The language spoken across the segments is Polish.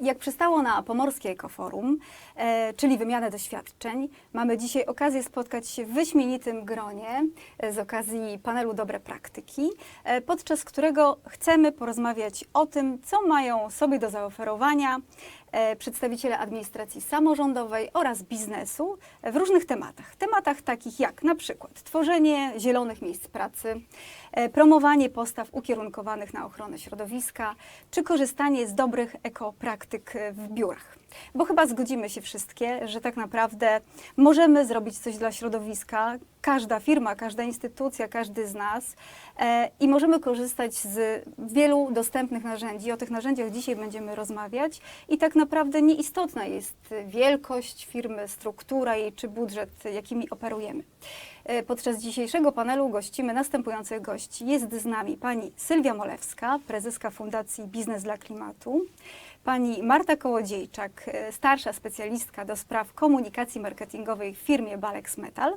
Jak przystało na Pomorskie Ekoforum, e, czyli wymianę doświadczeń, mamy dzisiaj okazję spotkać się w wyśmienitym gronie e, z okazji panelu Dobre Praktyki, e, podczas którego chcemy porozmawiać o tym, co mają sobie do zaoferowania przedstawiciele administracji samorządowej oraz biznesu w różnych tematach. Tematach takich jak na przykład tworzenie zielonych miejsc pracy, e, promowanie postaw ukierunkowanych na ochronę środowiska, czy korzystanie z dobrych ekopraktyk e, w biurach. Bo chyba zgodzimy się wszystkie, że tak naprawdę możemy zrobić coś dla środowiska, każda firma, każda instytucja, każdy z nas e, i możemy korzystać z wielu dostępnych narzędzi. O tych narzędziach dzisiaj będziemy rozmawiać i tak naprawdę nieistotna jest wielkość firmy, struktura jej czy budżet, jakimi operujemy. E, Podczas dzisiejszego panelu gościmy następujących gości. Jest z nami pani Sylwia Molewska, prezeska Fundacji Biznes dla Klimatu, pani Marta Kołodziejczak, e, starsza specjalistka do spraw komunikacji marketingowej w firmie Balex Metal,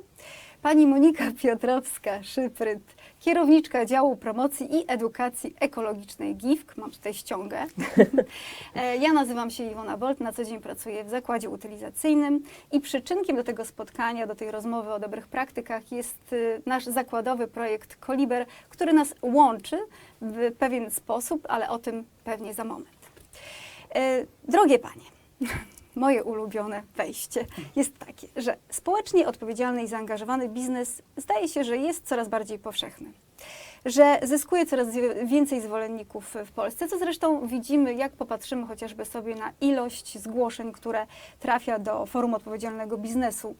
pani Monika Piotrowska-Szypryt, kierowniczka działu promocji i edukacji ekologicznej GIFK, mam tutaj ściągę. E, ja nazywam się Iwona Bolt, na co dzień pracuję w zakładzie utylizacyjnym i przyczynkiem do tego spotkania, do tej rozmowy o dobrych praktykach jest y, nasz zakładowy projekt Koliber, który nas łączy w pewien sposób, ale o tym pewnie za moment. E, Drogie panie, moje ulubione wejście jest takie, że społecznie odpowiedzialny i zaangażowany biznes zdaje się, że jest coraz bardziej powszechny. Że zyskuje coraz więcej zwolenników w Polsce, co zresztą widzimy, jak popatrzymy chociażby sobie na ilość zgłoszeń, które trafia do Forum Odpowiedzialnego Biznesu.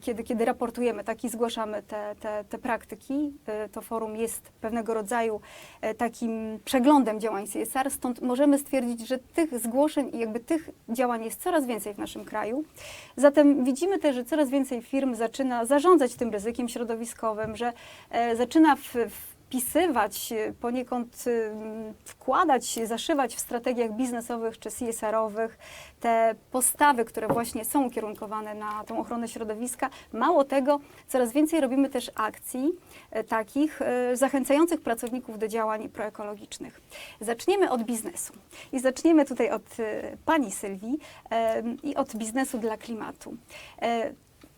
Kiedy, kiedy raportujemy tak i zgłaszamy te, te, te praktyki, e, to forum jest pewnego rodzaju e, takim przeglądem działań CSR, stąd możemy stwierdzić, że tych zgłoszeń i jakby tych działań jest coraz więcej w naszym kraju. Zatem widzimy też, że coraz więcej firm zaczyna zarządzać tym ryzykiem środowiskowym, że e, zaczyna w, wpisywać, e, poniekąd ym, wkładać, zaszywać w strategiach biznesowych czy CSR-owych te postawy, które właśnie są ukierunkowane na tą ochronę środowiska. Mało tego, coraz więcej robimy też akcji e, takich e, zachęcających pracowników do działań proekologicznych. Zaczniemy od biznesu i zaczniemy tutaj od e, pani Sylwii i od biznesu dla klimatu.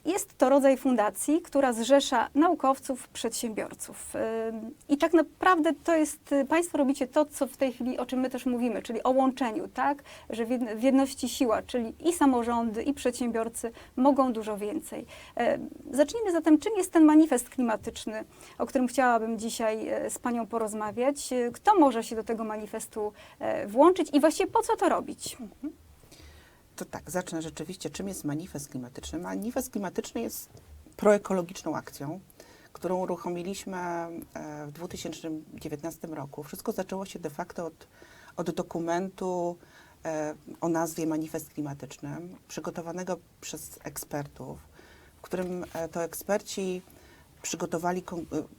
Jest to rodzaj fundacji, która zrzesza naukowców, przedsiębiorców. I tak naprawdę to jest, y, Państwo robicie to, co w tej chwili, o czym my też mówimy, czyli o łączeniu, tak? Że w jedn- w jedności siła, czyli i samorządy, i przedsiębiorcy mogą dużo więcej. Zacznijmy zatem, czym jest ten manifest klimatyczny, o którym chciałabym dzisiaj e, z Panią porozmawiać. Kto może się do tego manifestu e, włączyć i właściwie po co to robić? To tak, zacznę rzeczywiście, czym jest manifest klimatyczny. Manifest klimatyczny jest proekologiczną akcją, którą uruchomiliśmy e, w 2019 roku. Wszystko zaczęło się de facto od, od dokumentu e, o nazwie Manifest Klimatyczny, przygotowanego przez ekspertów, w którym e, to eksperci przygotowali,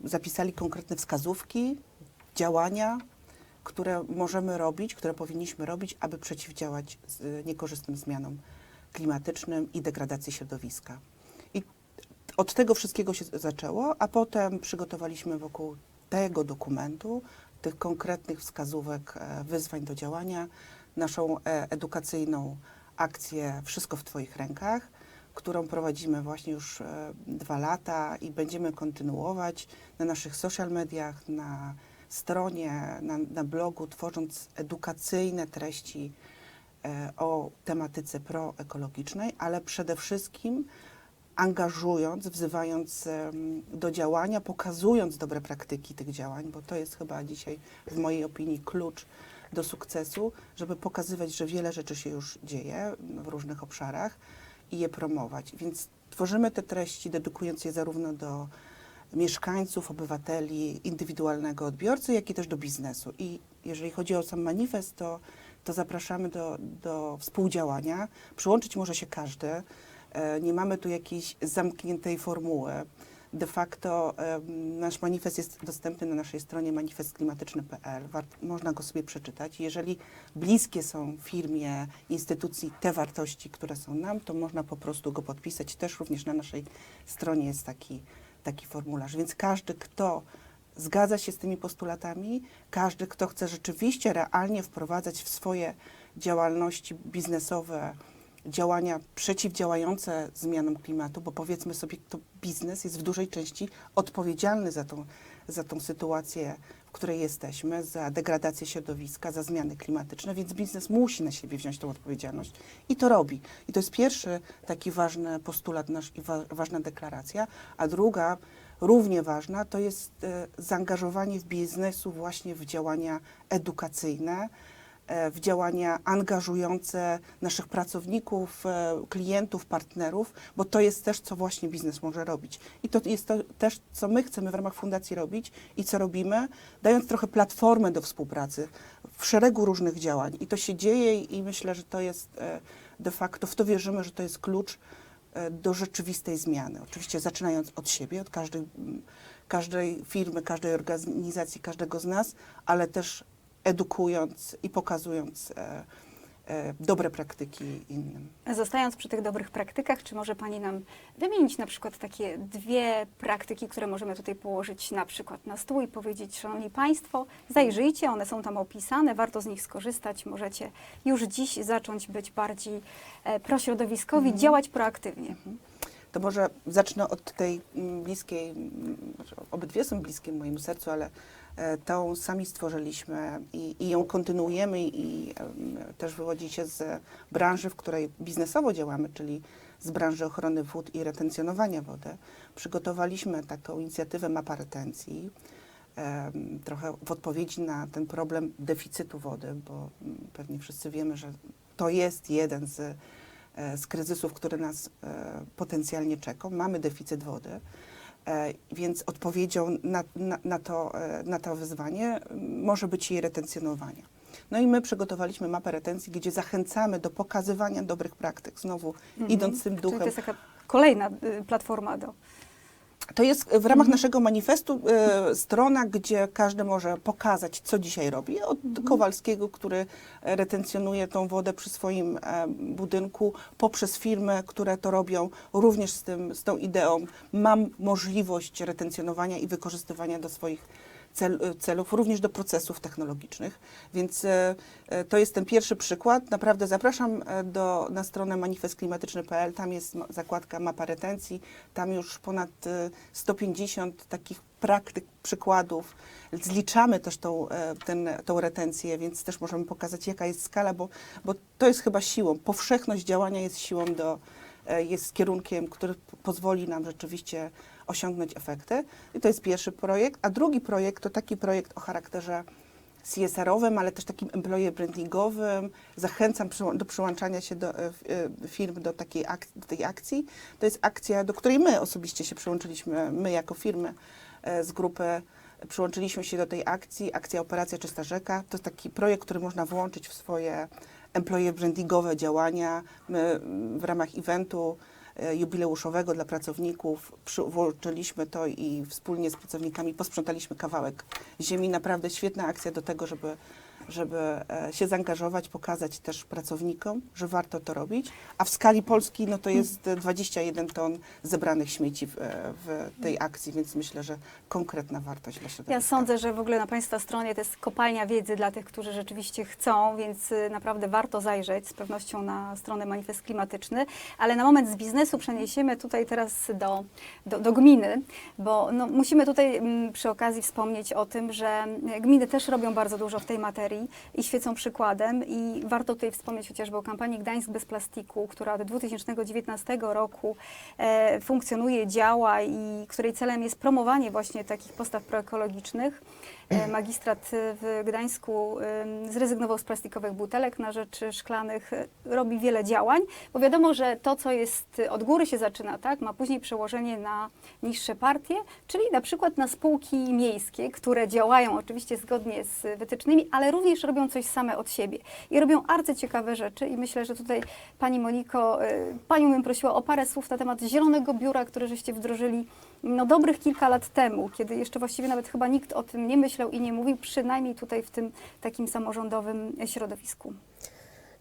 zapisali konkretne wskazówki, działania, które możemy robić, które powinniśmy robić, aby przeciwdziałać z- niekorzystnym zmianom klimatycznym i degradacji środowiska. I od tego wszystkiego się zaczęło, a potem przygotowaliśmy wokół tego dokumentu, tych konkretnych wskazówek, e, wyzwań do działania, naszą e, edukacyjną akcję Wszystko w Twoich rękach, którą prowadzimy właśnie już e, dwa lata i będziemy kontynuować na naszych social mediach, na stronie, na, na blogu, tworząc edukacyjne treści e, o tematyce proekologicznej, ale przede wszystkim angażując, wzywając do działania, pokazując dobre praktyki tych działań, bo to jest chyba dzisiaj w mojej opinii klucz do sukcesu, żeby pokazywać, że wiele rzeczy się już dzieje w różnych obszarach i je promować. Więc tworzymy te treści, dedykując je zarówno do mieszkańców, obywateli, indywidualnego odbiorcy, jak i też do biznesu. I jeżeli chodzi o sam manifest, to, to zapraszamy do, do współdziałania. Przyłączyć może się każdy. E, Nie mamy tu jakiejś zamkniętej formuły. De facto nasz manifest jest dostępny na naszej stronie manifestklimatyczny.pl. Można go sobie przeczytać. Jeżeli bliskie są firmie, instytucji te wartości, które są nam, to można po prostu go podpisać. Też również na naszej stronie jest taki, taki formularz. Więc każdy, kto zgadza się z tymi postulatami. Każdy, kto chce rzeczywiście realnie wprowadzać w swoje działalności biznesowe działania przeciwdziałające zmianom klimatu, bo powiedzmy sobie, to biznes jest w dużej części odpowiedzialny za tą, za tą sytuację, której jesteśmy, za degradację środowiska, za zmiany klimatyczne, więc biznes musi na siebie wziąć tą odpowiedzialność i to robi. I to jest pierwszy taki ważny postulat nasz i wa ważna deklaracja, a druga, równie ważna, to jest e, zaangażowanie w biznesu właśnie w działania edukacyjne, w działania angażujące naszych pracowników, e, klientów, partnerów, bo to jest też, co właśnie biznes może robić. I to jest to też, co my chcemy w ramach fundacji robić i co robimy, dając trochę platformę do współpracy w szeregu różnych działań. I to się dzieje i myślę, że to jest e, de facto, w to wierzymy, że to jest klucz e, do rzeczywistej zmiany. Oczywiście zaczynając od siebie, od każdej, każdej firmy, każdej organizacji, każdego z nas, ale też edukując i pokazując e, e, dobre praktyki innym. Zostając przy tych dobrych praktykach, czy może Pani nam wymienić na przykład takie dwie praktyki, które możemy tutaj położyć na przykład na stół i powiedzieć, Szanowni Państwo, zajrzyjcie, one są tam opisane, warto z nich skorzystać, możecie już dziś zacząć być bardziej e, prośrodowiskowi, Mhm. działać proaktywnie. To może zacznę od tej mm, bliskiej, mm, obydwie są bliskie mojemu sercu, ale tą sami stworzyliśmy i, i ją kontynuujemy i też wywodzi się z branży, w której biznesowo działamy, czyli z branży ochrony wód i retencjonowania wody. Przygotowaliśmy taką inicjatywę Mapa Retencji, trochę w odpowiedzi na ten problem deficytu wody, bo mm, pewnie wszyscy wiemy, że to jest jeden z e, z kryzysów, który nas e, potencjalnie czeka. Mamy deficyt wody, e, więc odpowiedzią na, na, na, to, e, na to wyzwanie może być jej retencjonowanie. No i my przygotowaliśmy mapę retencji, gdzie zachęcamy do pokazywania dobrych praktyk. Znowu Mhm. idąc tym Czyli to duchem. jest taka kolejna y, platforma do... To jest w ramach Mhm. naszego manifestu e, strona, gdzie każdy może pokazać, co dzisiaj robi. Od Mhm. Kowalskiego, który retencjonuje tą wodę przy swoim e, budynku, poprzez firmy, które to robią, również z, tym, z tą ideą mam możliwość retencjonowania i wykorzystywania do swoich cel, e, celów, również do procesów technologicznych. Więc e, e, to jest ten pierwszy przykład. Naprawdę zapraszam e, do, na stronę manifestklimatyczny.pl. Tam jest zakładka mapa retencji. Tam już ponad e, 150 takich praktyk, przykładów. Zliczamy też tą, ten, tą retencję, więc też możemy pokazać, jaka jest skala, bo, bo to jest chyba siłą. Powszechność działania jest siłą do, jest kierunkiem, który pozwoli nam rzeczywiście osiągnąć efekty. I to jest pierwszy projekt. A drugi projekt to taki projekt o charakterze CSR-owym, ale też takim employer brandingowym. Zachęcam do przyłączania się do e, e, firm do takiej, ak- do tej akcji. To jest akcja, do której my osobiście się przyłączyliśmy, my jako firmy e, z grupy przyłączyliśmy się do tej akcji, akcja Operacja Czysta Rzeka. To jest taki projekt, który można włączyć w swoje employer brandingowe działania. My w ramach eventu jubileuszowego dla pracowników włączyliśmy to i wspólnie z pracownikami posprzątaliśmy kawałek ziemi. Naprawdę świetna akcja do tego, żeby, żeby e, się zaangażować, pokazać też pracownikom, że warto to robić. A w skali Polski no to jest e, 21 ton zebranych śmieci w, e, w tej akcji, więc myślę, że konkretna wartość dla środowiska. Ja sądzę, że w ogóle na Państwa stronie to jest kopalnia wiedzy dla tych, którzy rzeczywiście chcą, więc y, naprawdę warto zajrzeć z pewnością na stronę Manifest Klimatyczny. Ale na moment z biznesu przeniesiemy tutaj teraz do, do, do gminy, bo no, musimy tutaj mm, przy okazji wspomnieć o tym, że y, gminy też robią bardzo dużo w tej materii i świecą przykładem i warto tutaj wspomnieć chociażby o kampanii Gdańsk bez plastiku, która od 2019 roku e, funkcjonuje, działa i której celem jest promowanie właśnie takich postaw proekologicznych. E, Magistrat w Gdańsku zrezygnował z plastikowych butelek na rzecz szklanych, robi wiele działań, bo wiadomo, że to, co jest od góry się zaczyna, tak, ma później przełożenie na niższe partie, czyli na przykład na spółki miejskie, które działają oczywiście zgodnie z wytycznymi, ale również robią coś same od siebie i robią arcyciekawe rzeczy. I myślę, że tutaj Pani Moniko, e, Panią bym prosiła o parę słów na temat Zielonego Biura, które żeście wdrożyli no, dobrych kilka lat temu, kiedy jeszcze właściwie nawet chyba nikt o tym nie myślał i nie mówił, przynajmniej tutaj w tym takim samorządowym środowisku.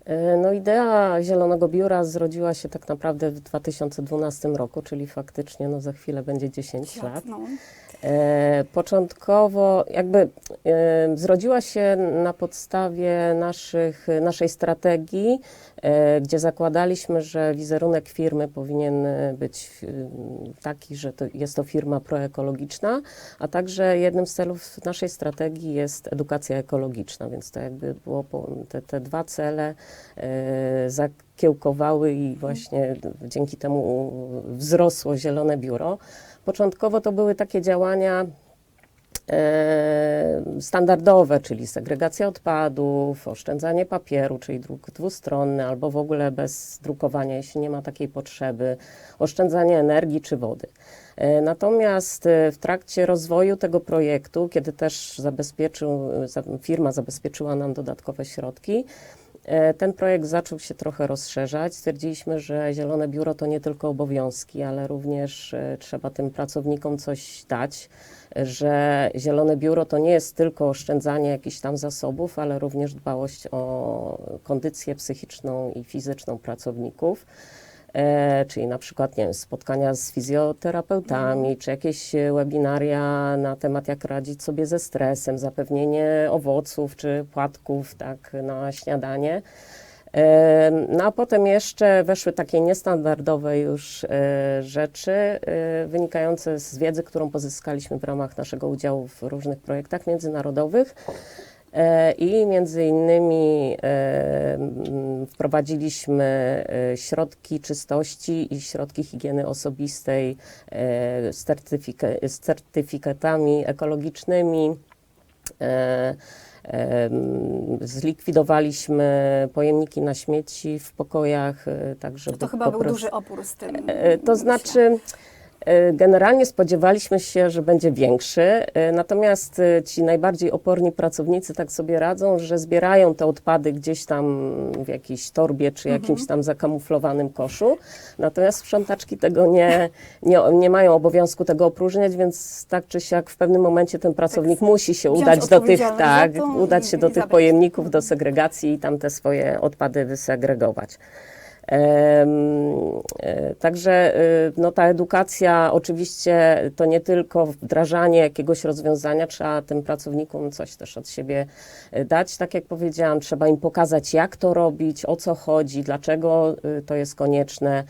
E, No idea Zielonego Biura zrodziła się tak naprawdę w 2012 roku, czyli faktycznie no za chwilę będzie 10 lat. No. E, początkowo jakby e, zrodziła się na podstawie naszych, naszej strategii, gdzie zakładaliśmy, że wizerunek firmy powinien e, być e, taki, że to jest to firma proekologiczna, a także jednym z celów naszej strategii jest edukacja ekologiczna, więc to jakby było te, te dwa cele e, zakiełkowały i właśnie dzięki temu wzrosło Zielone Biuro. Początkowo to były takie działania e, standardowe, czyli segregacja odpadów, oszczędzanie papieru, czyli druk dwustronny, albo w ogóle bez drukowania, jeśli nie ma takiej potrzeby, oszczędzanie energii czy wody. E, Natomiast e, w trakcie rozwoju tego projektu, kiedy też zabezpieczył, za- firma zabezpieczyła nam dodatkowe środki, e, ten projekt zaczął się trochę rozszerzać. Stwierdziliśmy, że Zielone Biuro to nie tylko obowiązki, ale również e, trzeba tym pracownikom coś dać, e, że Zielone Biuro to nie jest tylko oszczędzanie jakichś tam zasobów, ale również dbałość o kondycję psychiczną i fizyczną pracowników. E, czyli na przykład nie wiem, spotkania z fizjoterapeutami, czy jakieś e, webinaria na temat, jak radzić sobie ze stresem, zapewnienie owoców czy płatków tak, na śniadanie. E, No a potem jeszcze weszły takie niestandardowe już rzeczy wynikające z wiedzy, którą pozyskaliśmy w ramach naszego udziału w różnych projektach międzynarodowych. E, I między innymi e, wprowadziliśmy e, środki czystości i środki higieny osobistej z, z certyfikatami ekologicznymi. Zlikwidowaliśmy pojemniki na śmieci w pokojach, e, tak żeby To chyba był duży opór z tym. To znaczy, generalnie spodziewaliśmy się, że będzie większy, e, natomiast e, ci najbardziej oporni pracownicy tak sobie radzą, że zbierają te odpady gdzieś tam w jakiejś torbie czy jakimś tam zakamuflowanym koszu, natomiast sprzątaczki tego nie, nie, nie mają obowiązku tego opróżniać, więc tak czy siak w pewnym momencie ten pracownik musi się udać do tych, tak, udać się do tych pojemników, do segregacji i tam te swoje odpady wysegregować. E, Także e, no, ta edukacja oczywiście to nie tylko wdrażanie jakiegoś rozwiązania, trzeba tym pracownikom coś też od siebie e, dać. Tak jak powiedziałam, trzeba im pokazać, jak to robić, o co chodzi, dlaczego e, to jest konieczne.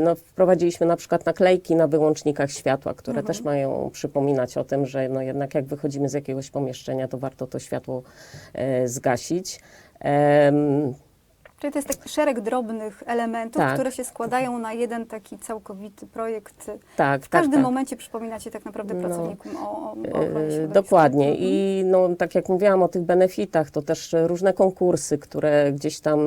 No, wprowadziliśmy na przykład naklejki na wyłącznikach światła, które też mają przypominać o tym, że no, jednak jak wychodzimy z jakiegoś pomieszczenia, to warto to światło zgasić. Em, Czyli to jest taki szereg drobnych elementów, Tak. które się składają na jeden taki całkowity projekt. tak, W tak, każdym tak. momencie przypominacie tak naprawdę No. pracownikom o, o ochronie E, środowiska. Dokładnie. Mhm. I no, tak jak mówiłam o tych benefitach, to też różne konkursy, które gdzieś tam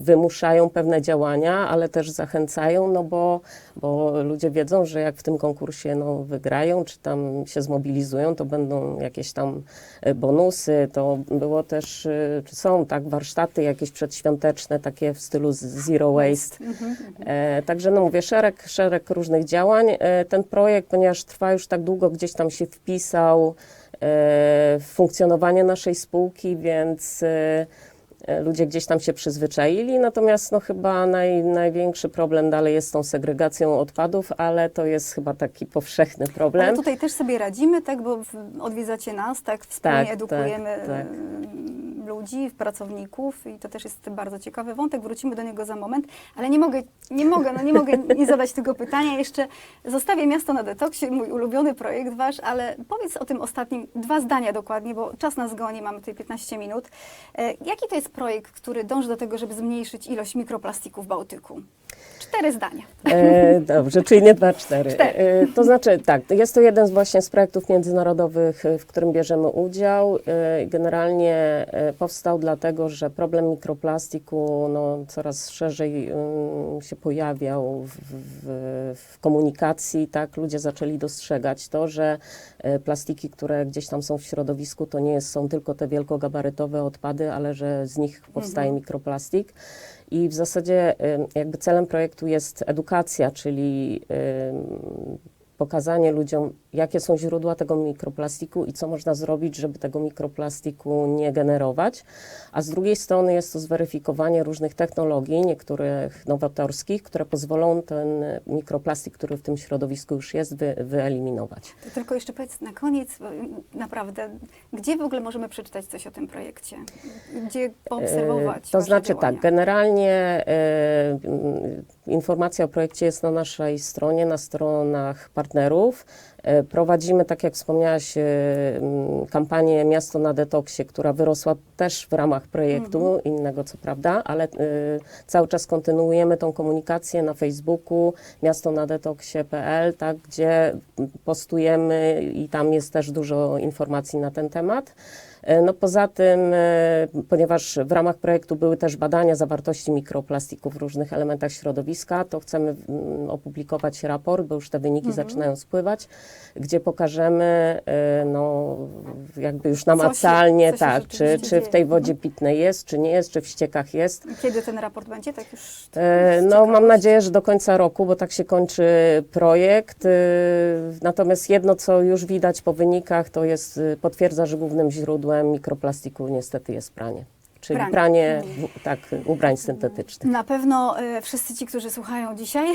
wymuszają pewne działania, ale też zachęcają, no bo, bo ludzie wiedzą, że jak w tym konkursie no, wygrają, czy tam się zmobilizują, to będą jakieś tam e, bonusy. To było też, e, czy są tak, warsztaty jakieś przedświąteczne, takie w stylu zero waste. Mhm. E, także no mówię, szereg, szereg różnych działań. E, ten projekt, ponieważ trwa już tak długo, gdzieś tam się wpisał e, w funkcjonowanie naszej spółki, więc ludzie gdzieś tam się przyzwyczaili. Natomiast no chyba naj, największy problem dalej jest z tą segregacją odpadów, ale to jest chyba taki powszechny Ale problem. tutaj też sobie radzimy, tak, bo odwiedzacie nas, tak, wspólnie Tak, tak, edukujemy tak. mm, ludzi, pracowników i to też jest bardzo ciekawy wątek. Wrócimy do niego za moment, ale nie mogę, nie mogę, no nie mogę nie zadać tego pytania. Jeszcze zostawię Miasto na detoksie, mój ulubiony projekt wasz, ale powiedz o tym ostatnim, dwa zdania dokładnie, bo czas nas goni, mamy tutaj 15 minut. E, jaki to jest projekt, który dąży do tego, żeby zmniejszyć ilość mikroplastiku w Bałtyku? Cztery zdania. E, dobrze, czyli nie dwa, cztery. Cztery. E, to znaczy, tak, jest to jeden z właśnie z projektów międzynarodowych, e, w którym bierzemy udział. E, generalnie e, powstał dlatego, że problem mikroplastiku no, coraz szerzej mm, się pojawiał w, w, w komunikacji, tak, ludzie zaczęli dostrzegać to, że e, plastiki, które gdzieś tam są w środowisku, to nie są tylko te wielkogabarytowe odpady, ale że z nich powstaje mikroplastik. I w zasadzie jakby celem projektu jest edukacja, czyli pokazanie ludziom, jakie są źródła tego mikroplastiku i co można zrobić, żeby tego mikroplastiku nie generować. A z drugiej strony jest to zweryfikowanie różnych technologii, niektórych nowatorskich, które pozwolą ten mikroplastik, który w tym środowisku już jest, wy, wyeliminować. To tylko jeszcze powiedz na koniec, naprawdę, gdzie w ogóle możemy przeczytać coś o tym projekcie? Gdzie poobserwować E, To znaczy działania? tak, generalnie e, informacja o projekcie jest na naszej stronie, na stronach partnerów. E, Prowadzimy, tak jak wspomniałaś, e, kampanię Miasto na detoksie, która wyrosła też w ramach projektu, innego co prawda, ale e, cały czas kontynuujemy tą komunikację na Facebooku miasto na detoksie.pl, tak, gdzie postujemy i tam jest też dużo informacji na ten temat. E, No poza tym, e, ponieważ w ramach projektu były też badania zawartości mikroplastików w różnych elementach środowiska, to chcemy mm, opublikować raport, bo już te wyniki Mhm. zaczynają spływać, gdzie pokażemy e, no, jakby już Co się- namacalnie, co się tak, czy, czy w tej wodzie pitnej jest, czy nie jest, czy w ściekach jest. Kiedy ten raport będzie? Tak już. E, No, mam nadzieję, że do końca roku, bo tak się kończy projekt. Natomiast jedno, co już widać po wynikach, to jest, potwierdza, że głównym źródłem mikroplastiku niestety jest pranie. Czyli Pranie. pranie, tak, ubrań syntetycznych. Na pewno e, wszyscy ci, którzy słuchają dzisiaj,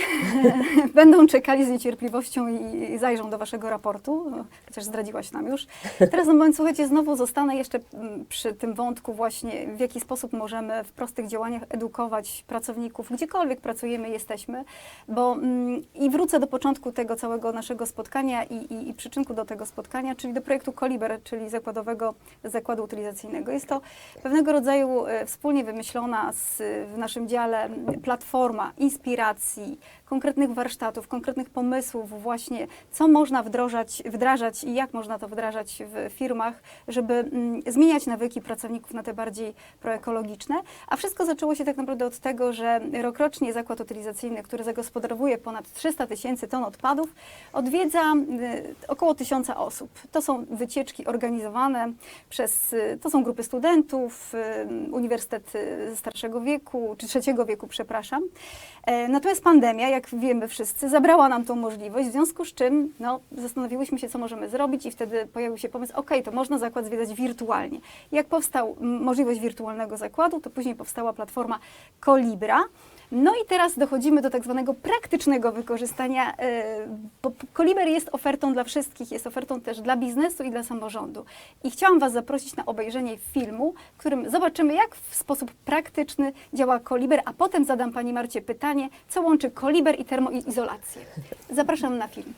będą czekali z niecierpliwością i, zajrzą do waszego raportu, no, chociaż zdradziłaś nam już. Teraz na moment, słuchajcie, znowu zostanę jeszcze mm, przy tym wątku właśnie, w jaki sposób możemy w prostych działaniach edukować pracowników, gdziekolwiek pracujemy, jesteśmy, bo mm, i wrócę do początku tego całego naszego spotkania i, i, i przyczynku do tego spotkania, czyli do projektu Koliber, czyli zakładowego zakładu utylizacyjnego. Jest to pewnego rodzaju e, wspólnie wymyślona z, w naszym dziale platforma inspiracji, konkretnych warsztatów, konkretnych pomysłów właśnie, co można wdrożać, wdrażać i jak można to wdrażać w firmach, żeby mm, zmieniać nawyki pracowników na te bardziej proekologiczne. A wszystko zaczęło się tak naprawdę od tego, że rokrocznie zakład utylizacyjny, który zagospodarowuje ponad 300 tysięcy ton odpadów, odwiedza y, około tysiąca osób. To są wycieczki organizowane przez, y, to są grupy studentów, y, Uniwersytet y, Starszego Wieku, czy Trzeciego Wieku, przepraszam. E, Natomiast pandemia, jak wiemy wszyscy, zabrała nam tą możliwość, w związku z czym no, zastanowiłyśmy się, co możemy zrobić i wtedy pojawił się pomysł, ok, to można zakład zwiedzać wirtualnie. Jak powstał możliwość wirtualnego zakładu, to później powstała platforma Colibra. No i teraz dochodzimy do tak zwanego praktycznego wykorzystania, e, bo Koliber jest ofertą dla wszystkich, jest ofertą też dla biznesu i dla samorządu. I chciałam Was zaprosić na obejrzenie filmu, w którym zobaczymy, jak w sposób praktyczny działa Koliber, a potem zadam Pani Marcie pytanie, co łączy Koliber i termoizolację. Zapraszam na film.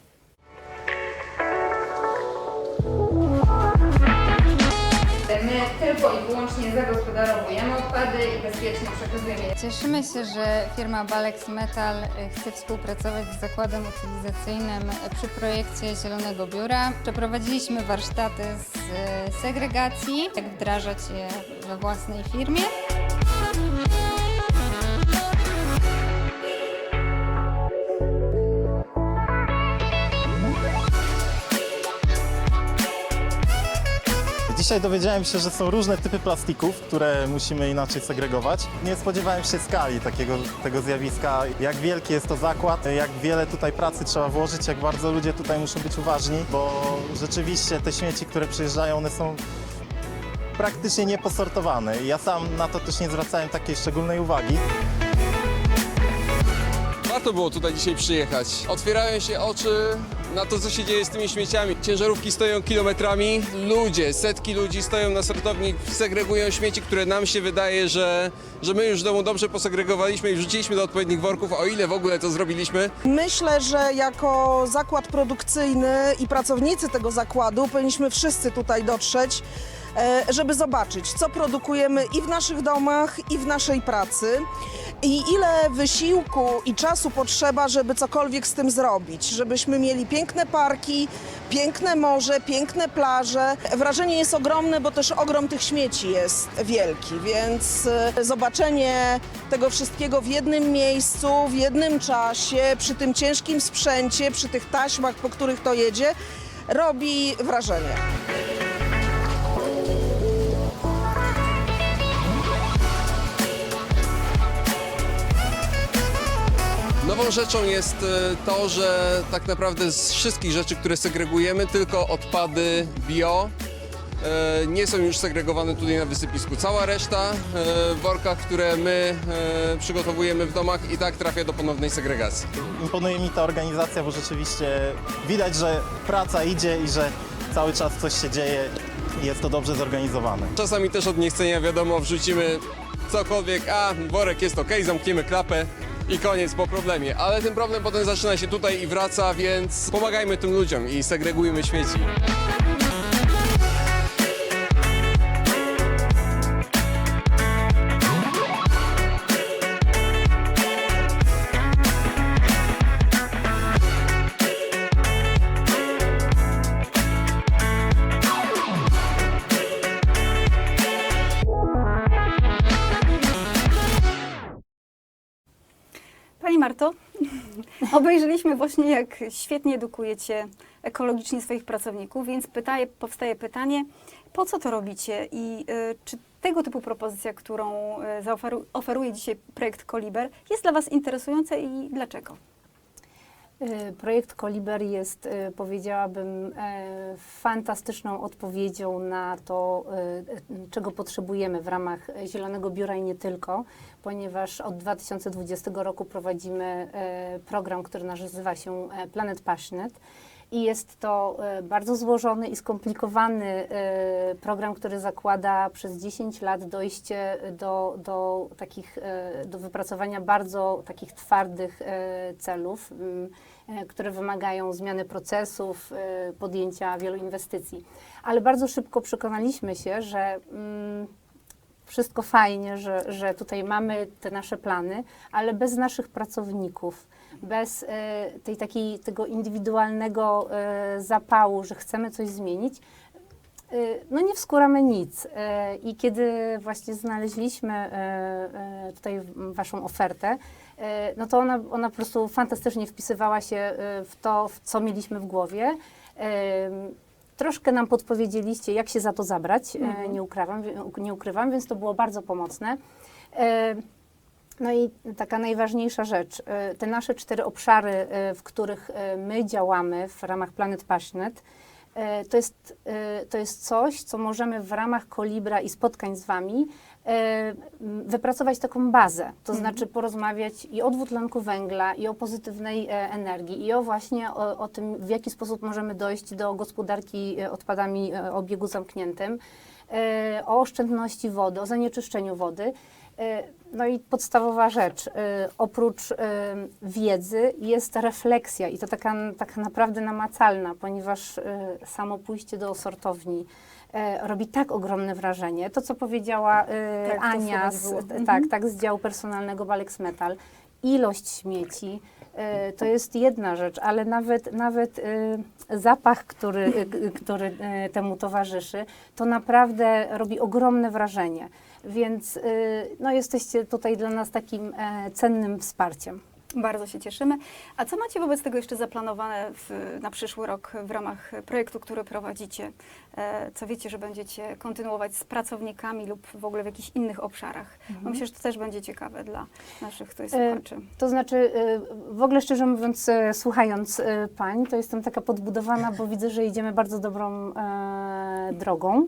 Tylko i wyłącznie zagospodarowujemy odpady i bezpiecznie przekazujemy je Cieszymy się, że firma Balex Metal y, chce współpracować z zakładem utylizacyjnym przy projekcie Zielonego Biura. Przeprowadziliśmy warsztaty z y, segregacji, jak wdrażać je we własnej firmie. Dzisiaj dowiedziałem się, że są różne typy plastików, które musimy inaczej segregować. Nie spodziewałem się skali takiego tego zjawiska, jak wielki jest to zakład, jak wiele tutaj pracy trzeba włożyć, jak bardzo ludzie tutaj muszą być uważni, bo rzeczywiście te śmieci, które przyjeżdżają, one są praktycznie nieposortowane. Ja sam na to też nie zwracałem takiej szczególnej uwagi. Warto było tutaj dzisiaj przyjechać. Otwierają się oczy na to, co się dzieje z tymi śmieciami. Ciężarówki stoją kilometrami, ludzie, setki ludzi stoją na sortowni, segregują śmieci, które nam się wydaje, że, że my już w domu dobrze posegregowaliśmy i wrzuciliśmy do odpowiednich worków, o ile w ogóle to zrobiliśmy. Myślę, że jako zakład produkcyjny i pracownicy tego zakładu powinniśmy wszyscy tutaj dotrzeć, e, żeby zobaczyć, co produkujemy i w naszych domach, i w naszej pracy. I ile wysiłku i czasu potrzeba, żeby cokolwiek z tym zrobić, żebyśmy mieli piękne parki, piękne morze, piękne plaże. Wrażenie jest ogromne, bo też ogrom tych śmieci jest wielki, więc e, zobaczenie tego wszystkiego w jednym miejscu, w jednym czasie, przy tym ciężkim sprzęcie, przy tych taśmach, po których to jedzie, robi wrażenie. Rzeczą jest e, to, że tak naprawdę z wszystkich rzeczy, które segregujemy, tylko odpady bio e, nie są już segregowane tutaj na wysypisku. Cała reszta e, w workach, które my przygotowujemy w domach i tak trafia do ponownej segregacji. Imponuje mi ta organizacja, bo rzeczywiście widać, że praca idzie i że cały czas coś się dzieje i jest to dobrze zorganizowane. Czasami też od niechcenia wiadomo, wrzucimy cokolwiek, a worek jest ok, zamkniemy klapę i koniec po problemie. Ale ten problem potem zaczyna się tutaj i wraca, więc pomagajmy tym ludziom i segregujmy śmieci. Marto, obejrzeliśmy właśnie, jak świetnie edukujecie ekologicznie swoich pracowników, więc pytaje, powstaje pytanie, po co to robicie i y, czy tego typu propozycja, którą y, zaoferu- oferuje dzisiaj projekt Koliber, jest dla Was interesująca i dlaczego? Y, Projekt Koliber jest, y, powiedziałabym, e, fantastyczną odpowiedzią na to, y, czego potrzebujemy w ramach Zielonego Biura i nie tylko, ponieważ od 2020 roku prowadzimy program, który nazywa się e, Planet Passionate. I jest to e, bardzo złożony i skomplikowany e, program, który zakłada przez 10 lat dojście do, do, takich, e, do wypracowania bardzo takich twardych e, celów, m, e, które wymagają zmiany procesów, e, podjęcia wielu inwestycji. Ale bardzo szybko przekonaliśmy się, że mm, wszystko fajnie, że, że tutaj mamy te nasze plany, ale bez naszych pracowników, bez e, tej takiej, tego indywidualnego e, zapału, że chcemy coś zmienić, e, no nie wskóramy nic. I kiedy właśnie znaleźliśmy tutaj Waszą ofertę, no to ona, ona po prostu fantastycznie wpisywała się w to, w co mieliśmy w głowie. Troszkę nam podpowiedzieliście, jak się za to zabrać, e, nie, ukrywam, nie ukrywam, więc to było bardzo pomocne. No i taka najważniejsza rzecz, e, te nasze cztery obszary, e, w których e, my działamy w ramach Planet Passionate, to jest, to jest coś, co możemy w ramach Kolibra i spotkań z Wami wypracować taką bazę, to znaczy porozmawiać i o dwutlenku węgla, i o pozytywnej e, energii, i o właśnie o, o tym, w jaki sposób możemy dojść do gospodarki e, odpadami e, o obiegu zamkniętym, o oszczędności wody, o zanieczyszczeniu wody. E, No i podstawowa rzecz, e, oprócz e, wiedzy jest refleksja i to taka, taka naprawdę namacalna, ponieważ samo pójście do sortowni robi tak ogromne wrażenie. To, co powiedziała Tak, Ania, z, było. t- Mhm. tak, tak, z działu personalnego Balex Metal, ilość śmieci, to jest jedna rzecz, ale nawet, nawet zapach, który, który temu towarzyszy, to naprawdę robi ogromne wrażenie. Więc e, no, jesteście tutaj dla nas takim e, cennym wsparciem. Bardzo się cieszymy. A co macie wobec tego jeszcze zaplanowane w, na przyszły rok w ramach projektu, który prowadzicie? E, Co wiecie, że będziecie kontynuować z pracownikami lub w ogóle w jakichś innych obszarach? Bo myślę, że to też będzie ciekawe dla naszych tutaj E, słuchaczy. To znaczy, w ogóle szczerze mówiąc, słuchając pań, to jestem taka podbudowana, bo widzę, że idziemy bardzo dobrą drogą.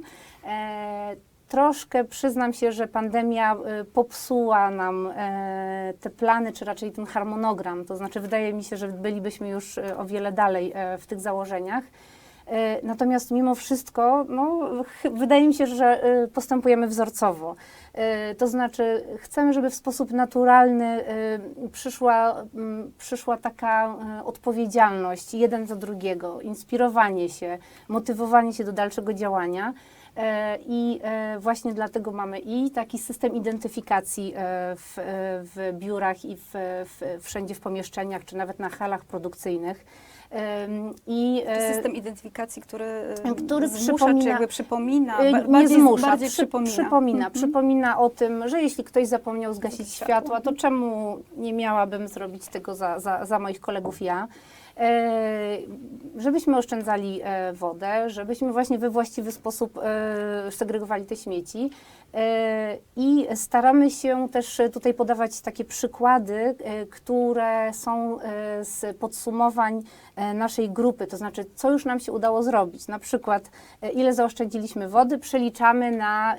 Troszkę przyznam się, że pandemia e, popsuła nam e, te plany, czy raczej ten harmonogram. To znaczy, wydaje mi się, że bylibyśmy już e, o wiele dalej e, w tych założeniach. E, Natomiast mimo wszystko, no, wydaje mi się, że e, postępujemy wzorcowo. To znaczy, chcemy, żeby w sposób naturalny przyszła, m, przyszła taka odpowiedzialność jeden za drugiego, inspirowanie się, motywowanie się do dalszego działania. E, I e, właśnie dlatego mamy i taki system identyfikacji e, w, w biurach i w, w, wszędzie w pomieszczeniach, czy nawet na halach produkcyjnych. I, system identyfikacji, który, który zmusza, przypomina- czy jakby przypomina, nie bardziej, zmusza, bardziej przy, przypomina. przypomina. Mhm. Przypomina o tym, że jeśli ktoś zapomniał zgasić światła, to czemu nie miałabym zrobić tego za, za, za moich kolegów ja? E, żebyśmy oszczędzali e, wodę, żebyśmy właśnie we właściwy sposób e, segregowali te śmieci. I staramy się też tutaj podawać takie przykłady, które są z podsumowań naszej grupy, to znaczy co już nam się udało zrobić. Na przykład ile zaoszczędziliśmy wody, przeliczamy na,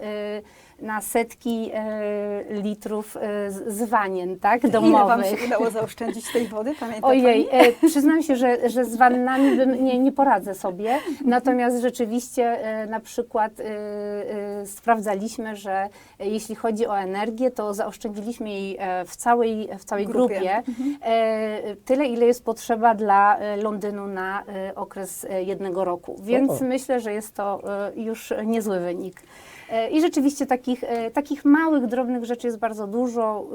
na setki e, litrów e, z- z wanien tak, Ile domowych. Wam się udało zaoszczędzić tej wody? Pamięta Ojej, Pani? e, przyznam się, że, że z wannami bym, nie, nie poradzę sobie. Natomiast rzeczywiście e, na przykład e, e, sprawdzaliśmy, że e, jeśli chodzi o energię, to zaoszczędziliśmy jej e, w całej, w całej Grupie. grupie e, tyle, ile jest potrzeba dla e, Londynu na e, okres e, jednego roku. Więc O. myślę, że jest to e, już niezły wynik. E, I rzeczywiście takich, e, takich małych, drobnych rzeczy jest bardzo dużo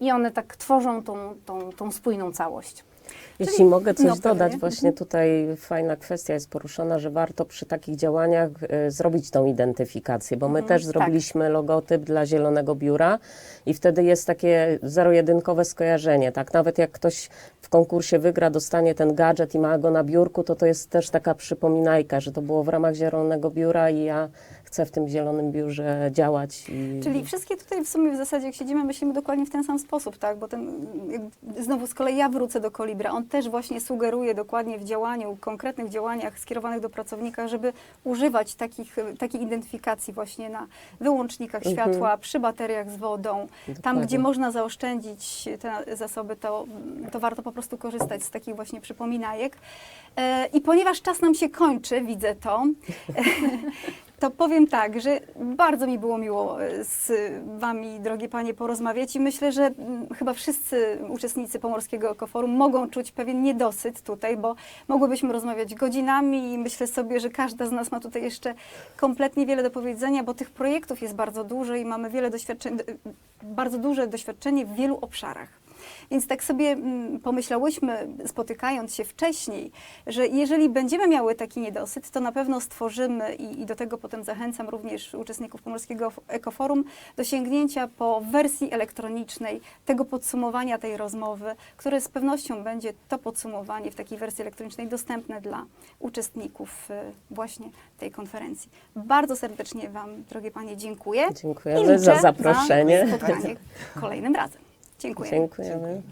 y, i one tak tworzą tą, tą, tą spójną całość. Jeśli mogę coś no, dodać, właśnie tutaj fajna kwestia jest poruszona, że warto przy takich działaniach e, zrobić tą identyfikację, bo my Mhm, też tak. zrobiliśmy logotyp dla Zielonego Biura i wtedy jest takie zero-jedynkowe skojarzenie, tak? Nawet jak ktoś w konkursie wygra, dostanie ten gadżet i ma go na biurku, to to jest też taka przypominajka, że to było w ramach Zielonego Biura i ja chcę w tym Zielonym Biurze działać. I... Czyli wszystkie tutaj w sumie w zasadzie, jak siedzimy, myślimy dokładnie w ten sam sposób, tak? Bo ten, znowu z kolei ja wrócę do Kolibra, on też właśnie sugeruje dokładnie w działaniu, konkretnych działaniach skierowanych do pracownika, żeby używać takich, takiej identyfikacji właśnie na wyłącznikach Mhm. światła, przy bateriach z wodą. Tam, Dokładnie. gdzie można zaoszczędzić te zasoby, to, to warto po prostu korzystać z takich właśnie przypominajek. E, I ponieważ czas nam się kończy, widzę to, to powiem tak, że bardzo mi było miło e, z Wami, drogie Panie, porozmawiać i myślę, że mm, chyba wszyscy uczestnicy Pomorskiego Ekoforum mogą czuć pewien niedosyt tutaj, bo mogłybyśmy rozmawiać godzinami i myślę sobie, że każda z nas ma tutaj jeszcze kompletnie wiele do powiedzenia, bo tych projektów jest bardzo dużo i mamy wiele doświadczeń, d- bardzo duże doświadczenie w wielu obszarach. Więc tak sobie mm, pomyślałyśmy, spotykając się wcześniej, że jeżeli będziemy miały taki niedosyt, to na pewno stworzymy i, i do tego potem zachęcam również uczestników Pomorskiego Ekoforum do sięgnięcia po wersji elektronicznej tego podsumowania tej rozmowy, które z pewnością będzie to podsumowanie w takiej wersji elektronicznej dostępne dla uczestników y, właśnie tej konferencji. Bardzo serdecznie Wam, drogie Panie, dziękuję. Dziękujemy za zaproszenie. Na spotkanie kolejnym razem. Dziękuję. Dziękujemy.